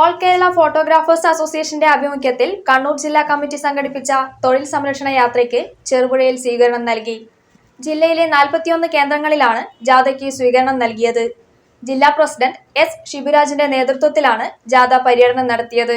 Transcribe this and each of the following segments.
All Kerala photographers അസോസിയേഷന്റെ ആഭിമുഖ്യത്തിൽ കണ്ണൂർ ജില്ലാ കമ്മിറ്റി സംഘടിപ്പിച്ച തൊഴിൽ സംരക്ഷണ യാത്രയ്ക്ക് ചെറുപുഴയിൽ സ്വീകരണം നൽകി. ജില്ലയിലെ നാൽപ്പത്തിയൊന്ന് കേന്ദ്രങ്ങളിലാണ് ജാഥയ്ക്ക് സ്വീകരണം നൽകിയത്. ജില്ലാ പ്രസിഡന്റ് എസ്. ശിബുരാജിന്റെ നേതൃത്വത്തിലാണ് ജാഥ പര്യടനം നടത്തിയത്.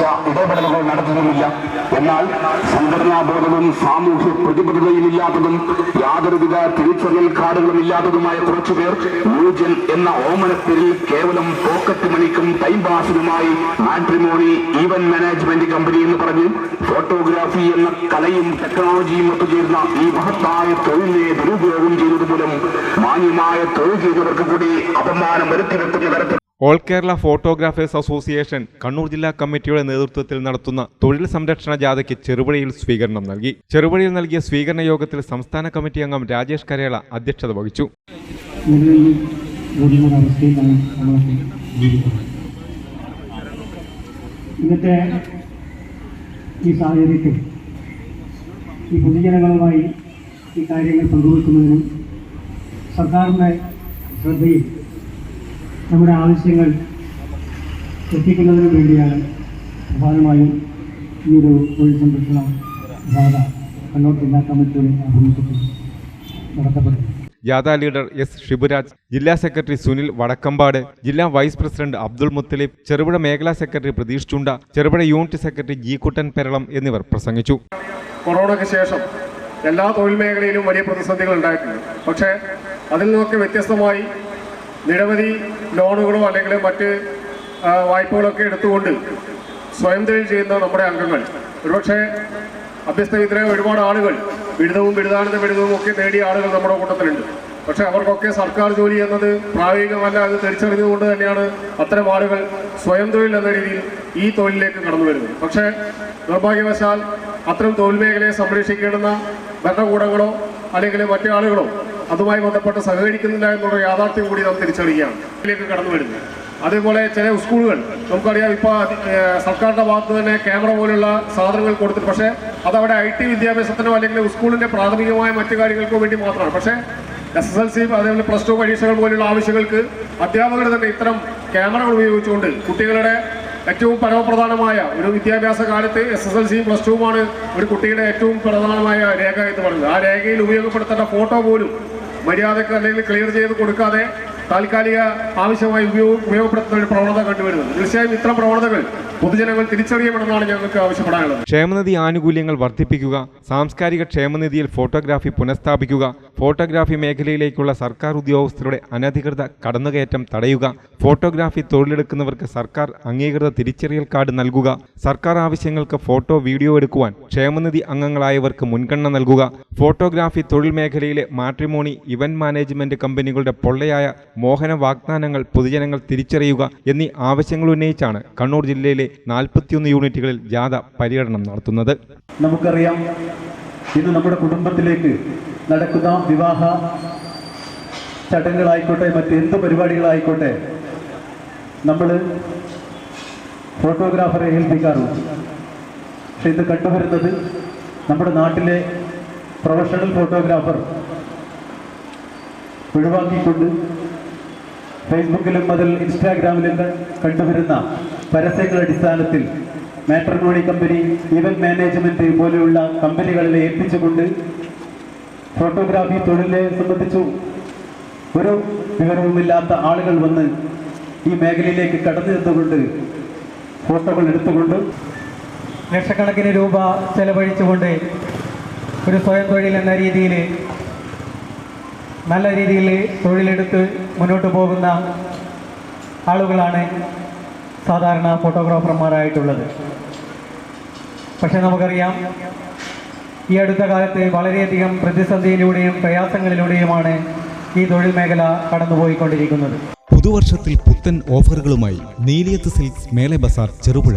ഇടപെടലുകൾ നടത്തുന്നുമില്ല. എന്നാൽ സംഘടനാബോധവും സാമൂഹ്യ പ്രതിബദ്ധതയും ഇല്ലാത്തതും യാതൊരുവിധ തിരിച്ചറിയൽ കാർഡുകളും ഇല്ലാത്തതുമായ കുറച്ചുപേർ ന്യൂജൻ എന്ന ഓമനപ്പേരിൽ കേവലം പോക്കറ്റ് മണിക്കും ടൈം പാസിനുമായി മാട്രിമോണി ഈവന്റ് മാനേജ്മെന്റ് കമ്പനി എന്ന് പറഞ്ഞ് ഫോട്ടോഗ്രാഫി എന്ന കലയും ടെക്നോളജിയും ഒത്തുചേർന്ന ഈ മഹത്തായ തൊഴിലിനെ ദുരുപയോഗം ചെയ്യുന്നത് മാന്യമായ തൊഴിൽ ചെയ്തവർക്ക് കൂടി അപമാനം വരുത്തി വെക്കുന്ന തരത്തിൽ all Kerala photographers association Kannur ജില്ലാ കമ്മിറ്റിയുടെ നേതൃത്വത്തിൽ നടത്തുന്ന തൊഴിൽ സംരക്ഷണ ജാഥയ്ക്ക് ചെറുപുഴയിൽ സ്വീകരണം നൽകി. ചെറുപുഴയിൽ നൽകിയ സ്വീകരണ യോഗത്തിൽ സംസ്ഥാന കമ്മിറ്റി അംഗം രാജേഷ് കരേള അധ്യക്ഷത വഹിച്ചു. ഇന്നത്തെ ഈ സാഹചര്യത്തിൽ ഈ പൊതുജനങ്ങളുമായി ഈ കാര്യങ്ങൾ പങ്കുവെക്കുന്നതിനും സർക്കാരിന്റെ ശ്രദ്ധയിൽ നമ്മുടെ ആവശ്യങ്ങൾ എത്തിക്കുന്നതിന് വേണ്ടിയാണ് പ്രധാനമായും ഈ ഒരു തൊഴിൽ സംരക്ഷണ ജാഥ കണ്ണൂർ ജില്ലാ കമ്മിറ്റിയുടെ ആഭിമുഖ്യത്തിൽ നടത്തപ്പെടുന്നത്. ജാഥ ലീഡർ എസ് ഷിബുരാജ് ജില്ലാ സെക്രട്ടറി സുനിൽ വടക്കമ്പാട് ജില്ലാ വൈസ് പ്രസിഡന്റ് അബ്ദുൾ മുത്തലിബ് ചെറുപുഴ മേഖലാ secretary Pratheesh Chunda Cherupuzha unit secretary G Kuttan Peralam എന്നിവർ പ്രസംഗിച്ചു. കൊറോണയ്ക്ക് ശേഷം എല്ലാ തൊഴിൽ മേഖലയിലും വലിയ പ്രതിസന്ധികൾ ഉണ്ടായിട്ടുണ്ട്. പക്ഷേ അതിൽ നിന്നൊക്കെ വ്യത്യസ്തമായി നിരവധി ലോണുകളോ അല്ലെങ്കിൽ മറ്റ് വായ്പകളൊക്കെ എടുത്തുകൊണ്ട് സ്വയം തൊഴിൽ ചെയ്യുന്ന നമ്മുടെ അംഗങ്ങൾ. ഒരുപക്ഷെ അഭ്യസ്തവിദ്യരായ ഒരുപാട് ആളുകൾ ബിരുദവും ബിരുദാനന്ദ ബിരുദവും ഒക്കെ നേടിയ ആളുകൾ നമ്മുടെ കൂട്ടത്തിലുണ്ട്. പക്ഷെ അവർക്കൊക്കെ സർക്കാർ ജോലി എന്നത് പ്രായോഗികമല്ല അത് തിരിച്ചറിഞ്ഞതുകൊണ്ട് തന്നെയാണ് അത്തരം ആളുകൾ സ്വയം തൊഴിൽ എന്ന രീതിയിൽ ഈ തൊഴിലിലേക്ക് കടന്നു വരുന്നത്. പക്ഷേ നിർഭാഗ്യവശാൽ അത്തരം തൊഴിൽ മേഖലയെ സംരക്ഷിക്കേണ്ടുന്ന ഭരണകൂടങ്ങളോ അല്ലെങ്കിൽ മറ്റു ആളുകളോ അതുമായി ബന്ധപ്പെട്ട് സഹകരിക്കുന്നില്ല എന്നുള്ള യാഥാർത്ഥ്യം കൂടി നാം തിരിച്ചറിയുകയാണ്. ഇതിലേക്ക് കടന്നു വരുന്നത്. അതേപോലെ ചില സ്കൂളുകൾ നമുക്കറിയാം ഇപ്പോൾ സർക്കാരിന്റെ ഭാഗത്ത് തന്നെ ക്യാമറ പോലുള്ള സാധനങ്ങൾ കൊടുത്തിട്ട് പക്ഷേ അതവിടെ ഐ ടി വിദ്യാഭ്യാസത്തിനോ അല്ലെങ്കിൽ സ്കൂളിന്റെ പ്രാഥമികമായ മറ്റു കാര്യങ്ങൾക്കോ വേണ്ടി മാത്രമാണ്. പക്ഷേ എസ് എസ് എൽ സി അതേപോലെ പ്ലസ് ടു പരീക്ഷകൾ പോലുള്ള ആവശ്യങ്ങൾക്ക് അധ്യാപകർ തന്നെ ഇത്തരം ക്യാമറകൾ ഉപയോഗിച്ചുകൊണ്ട് കുട്ടികളുടെ ഏറ്റവും പരമപ്രധാനമായ ഒരു വിദ്യാഭ്യാസ കാലത്ത് എസ് എസ് എൽ സിയും പ്ലസ് ടുവുമാണ് ഒരു കുട്ടിയുടെ ഏറ്റവും പ്രധാനമായ രേഖ എന്ന് പറയുന്നത്. ആ രേഖയിൽ ഉപയോഗപ്പെടുത്തേണ്ട ഫോട്ടോ പോലും മര്യാദയ്ക്ക് അല്ലെങ്കിൽ ക്ലിയർ ചെയ്ത് കൊടുക്കാതെ താൽക്കാലിക ആവശ്യമായി ഉപയോഗ ഉപയോഗപ്പെടുത്തുന്ന ഒരു പ്രവണത കണ്ടുവരുന്നത്. തീർച്ചയായും ഇത്തരം പ്രവണതകൾ പൊതുജനങ്ങൾ തിരിച്ചറിയണമെന്നാണ് ഞങ്ങൾക്ക് ആവശ്യപ്പെടാനുള്ളത്. ക്ഷേമനിധി ആനുകൂല്യങ്ങൾ വർദ്ധിപ്പിക്കുക സാംസ്കാരിക ക്ഷേമനിധിയിൽ ഫോട്ടോഗ്രാഫി പുനഃസ്ഥാപിക്കുക ഫോട്ടോഗ്രാഫി മേഖലയിലേക്കുള്ള സർക്കാർ ഉദ്യോഗസ്ഥരുടെ അനധികൃത കടന്നുകയറ്റം തടയുക ഫോട്ടോഗ്രാഫി തൊഴിലെടുക്കുന്നവർക്ക് സർക്കാർ അംഗീകൃത തിരിച്ചറിയൽ കാർഡ് നൽകുക സർക്കാർ ആവശ്യങ്ങൾക്ക് ഫോട്ടോ വീഡിയോ എടുക്കുവാൻ ക്ഷേമനിധി അംഗങ്ങളായവർക്ക് മുൻഗണന നൽകുക ഫോട്ടോഗ്രാഫി തൊഴിൽ മേഖലയിലെ മാട്രിമോണി ഇവന്റ് മാനേജ്മെന്റ് കമ്പനികളുടെ പൊള്ളയായ മോഹന വാഗ്ദാനങ്ങൾ പൊതുജനങ്ങൾ തിരിച്ചറിയുക എന്നീ ആവശ്യങ്ങൾ ഉന്നയിച്ചാണ് കണ്ണൂർ ജില്ലയിലെ നാൽപ്പത്തിയൊന്ന് യൂണിറ്റുകളിൽ ജാഥ പര്യടനം നടത്തുന്നത്. നമുക്കറിയാം ഇന്ന് നമ്മുടെ കുടുംബത്തിലേക്ക് നടക്കുന്ന വിവാഹ ചടങ്ങുകളായിക്കോട്ടെ മറ്റെന്ത് പരിപാടികളായിക്കോട്ടെ നമ്മൾ ഫോട്ടോഗ്രാഫറെ ഏൽപ്പിക്കാറുണ്ട്. പക്ഷെ ഇത് കണ്ടുവരുന്നത് നമ്മുടെ നാട്ടിലെ പ്രൊഫഷണൽ ഫോട്ടോഗ്രാഫർ ഒഴിവാക്കിക്കൊണ്ട് ഫേസ്ബുക്കിലും അതിൽ ഇൻസ്റ്റാഗ്രാമിലും കണ്ടുവരുന്ന പരസ്യങ്ങളുടെ അടിസ്ഥാനത്തിൽ മാട്രിമോണി കമ്പനി ഇവന്റ് മാനേജ്മെന്റ് പോലെയുള്ള കമ്പനികളിൽ ഏൽപ്പിച്ചുകൊണ്ട് ഫോട്ടോഗ്രാഫി തൊഴിലിനെ സംബന്ധിച്ചു ഒരു വിവരവുമില്ലാത്ത ആളുകൾ വന്ന് ഈ മേഖലയിലേക്ക് കടന്നു ചെന്നുകൊണ്ട് ഫോട്ടോകൾ എടുത്തുകൊണ്ട് ലക്ഷക്കണക്കിന് രൂപ ചെലവഴിച്ചുകൊണ്ട് ഒരു സ്വയം തൊഴിൽ എന്ന രീതിയിൽ നല്ല രീതിയിൽ തൊഴിലെടുത്ത് മുന്നോട്ട് പോകുന്ന ആളുകളാണ് സാധാരണ ഫോട്ടോഗ്രാഫർമാരായിട്ടുള്ളത്. പക്ഷെ നമുക്കറിയാം ഈ അടുത്ത കാലത്ത് വളരെയധികം പ്രതിസന്ധിയിലൂടെയും പ്രയാസങ്ങളിലൂടെയുമാണ് ഈ തൊഴിൽ മേഖല കടന്നുപോയിക്കൊണ്ടിരിക്കുന്നത്. പുതുവർഷത്തിൽ പുത്തൻ ഓഫറുകളുമായി നീലിയത്ത് സിൽക്സ് മേലെ ബസാർ ചെറുപുഴ.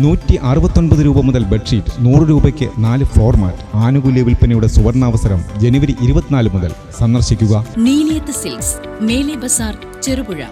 നൂറ്റി അറുപത്തൊൻപത് രൂപ മുതൽ ബെഡ്ഷീറ്റ് നൂറ് രൂപയ്ക്ക് നാല് ഫ്ലോർ മാറ്റ് ആനുകൂല്യ വിൽപ്പനയുടെ സുവർണാവസരം ജനുവരി ഇരുപത്തിനാല് മുതൽ സന്ദർശിക്കുക. നീലിയത്ത് സിൽക്സ് മേലെ ബസാർ ചെറുപുഴ.